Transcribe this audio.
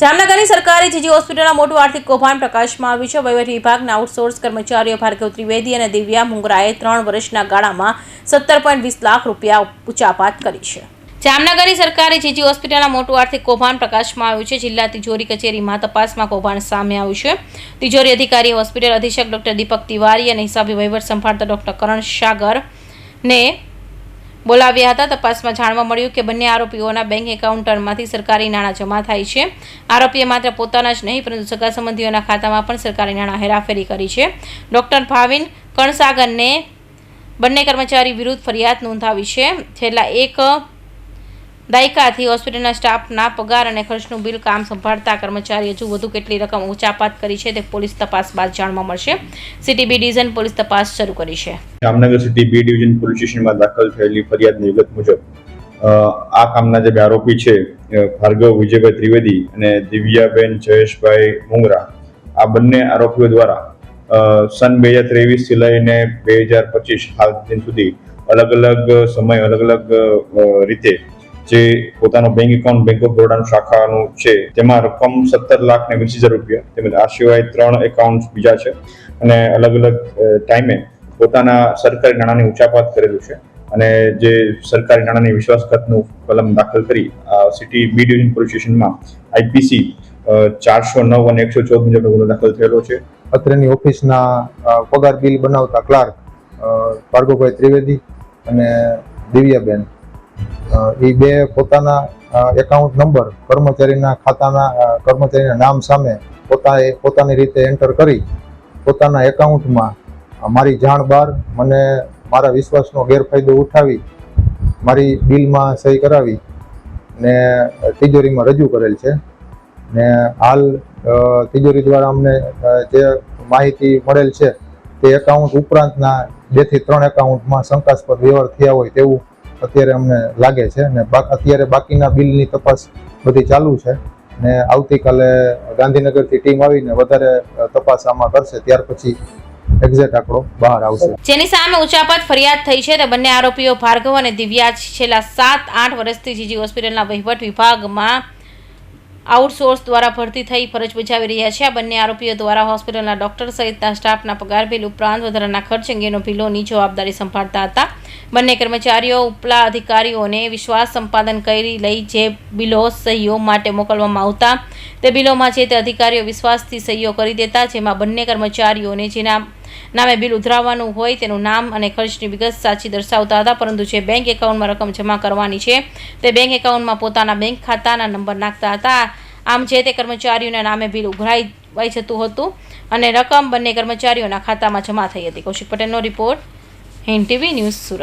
જામનગરની સરકારી જીજી હોસ્પિટલના મોટું આર્થિક કૌભાંડ પ્રકાશમાં આવ્યું છે. વહીવટી વિભાગના આઉટસોર્સ કર્મચારીઓ ભાર્ગવ ત્રિવેદી અને દિવ્યા મુંગરાએ ત્રણ વર્ષના ગાળામાં સત્તર પોઈન્ટ વીસ લાખ રૂપિયા ઉચાપાત કરી છે. જામનગરની સરકારી જીજી હોસ્પિટલના મોટું આર્થિક કૌભાંડ પ્રકાશમાં આવ્યું છે. જિલ્લા તિજોરી કચેરીમાં તપાસમાં કૌભાંડ સામે આવ્યું છે. તિજોરી અધિકારી, હોસ્પિટલ અધિક્ષક ડોક્ટર દીપક તિવારી અને હિસાબી વહીવટ સંભાળતા ડોક્ટર કરણ સાગર ને બોલાવ્યા હતા. તપાસમાં જાણવા મળ્યું કે બંને આરોપીઓના બેંક એકાઉન્ટમાંથી સરકારી નાણાં જમા થાય છે. આરોપીએ માત્ર પોતાના જ નહીં, પરંતુ સગા સંબંધીઓના ખાતામાં પણ સરકારી નાણાં હેરાફેરી કરી છે. ડોક્ટર ભાવિન કણસાગરને બંને કર્મચારી વિરુદ્ધ ફરિયાદ નોંધાવી છે. છેલ્લા એક દાયકાથી હોસ્પિટલના સ્ટાફના પગાર અને ખર્ચનું બિલ કામ સંભાળતા કર્મચારી હજુ વધુ કેટલી રકમ ઊંચાપાત કરી છે તે પોલીસ તપાસ બાદ જાણવા મળશે. સીટીબી ડિવિઝન પોલીસ તપાસ શરૂ કરી છે. Jamnagar city B division police સ્ટેશનમાં દાખલ થયેલી ફરિયાદની વિગત મુજબ આ કામના જે બે આરોપી છે ભાર્ગવ વિજયભાઈ ત્રિવેદી અને દિવ્યાબેન જયેશભાઈ મુંગરા, આ બંને આરોપીઓ દ્વારા સન બે હજાર ત્રેવીસથી લઈને બે હજાર પચીસ હાલ દિન સુધી અલગ અલગ સમય અલગ અલગ રીતે જે પોતાનો બેંક એકાઉન્ટ બેંક ઓફ બરોડાનું શાખાનું છે, તેમાં રકમ સત્તર લાખ ને વીસ હજાર રૂપિયા, તેમજ આ સિવાય ત્રણ એકાઉન્ટ બીજા છે. અને અલગ અલગ ટાઈમે પોતાના સરકારી નાણાંની ઉચાપાત કરેલું છે. અને જે સરકારી નાણાંની વિશ્વાસઘાતનું કલમ દાખલ કરી સિટી બી ડિવિઝન પોલીસ સ્ટેશનમાં આઈપીસી ચારસો નવ અને એકસો ચૌદ મુજબનો ગુનો દાખલ થયેલો છે. અત્રેની ઓફિસના પગાર બિલ બનાવતા ક્લાર્ક ભાર્ગવભાઈ ત્રિવેદી અને દિવ્યાબેન. એ બે પોતાના એકાઉન્ટ નંબર કર્મચારીના ખાતાના કર્મચારીના નામ સામે પોતાએ, પોતાની રીતે એન્ટર કરી, પોતાના એકાઉન્ટમાં મારી જાણ બહાર મને મારા વિશ્વાસનો ગેરફાયદો ઉઠાવી, મારી બિલમાં સહી કરાવી ને તિજોરીમાં રજૂ કરેલ છે. ને હાલ તિજોરી દ્વારા અમને જે માહિતી મળેલ છે તે એકાઉન્ટ ઉપરાંતના બેથી ત્રણ એકાઉન્ટમાં શંકાસ્પદ વ્યવહાર થયા હોય તેવું અત્યારે અમને લાગે છે અને અત્યારે બાકીના બિલની તપાસ બધી ચાલુ છે ને આવતીકાલે ગાંધીનગરથી ટીમ આવીને વધારે તપાસ આમાં કરશે, ત્યાર પછી એક્ઝેક્ટ આંકડો આવશે. જેની સામે ઉચાપત ફરિયાદ થઈ છે તે બંને આરોપીઓ ભાર્ગવ અને દિવ્યા છેલ્લા સાત, આઠ વર્ષથી હોસ્પિટલના વહીવટ વિભાગમાં આઉટસોર્સ દ્વારા ભરતી થઈ ફરજ બજાવી રહ્યા છે. બંને આરોપીઓ દ્વારા હોસ્પિટલના ડોક્ટર સહિતના સ્ટાફના પગાર, બિલ ઉપરાંત વધારાના ખર્ચ અંગેનો બિલોની જવાબદારી સંભાળતા હતા. બંને કર્મચારીઓ, ઉપલા અધિકારીઓને વિશ્વાસ સંપાદન કરી લઈ જે બિલો સહીઓ માટે મોકલવામાં આવતા, તે બિલોમાં જે તે અધિકારીઓ વિશ્વાસથી સહીઓ કરી દેતા, જેમાં બંને કર્મચારીઓને જેના નામે બિલ ઉધરાવવાનું હોય તેનું નામ અને ખર્ચની વિગત સાચી દર્શાવતા હતા, પરંતુ જે બેંક એકાઉન્ટમાં રકમ જમા કરવાની છે, તે બેંક એકાઉન્ટમાં પોતાના બેંક ખાતાના નંબર નાખતા હતા. આમ જે તે કર્મચારીઓના નામે બિલ ઉઘરાઈ જતું હતું અને રકમ બંને કર્મચારીઓના ખાતામાં જમા થઈ હતી. કૌશિક પટેલનો report Hind TV news Surat.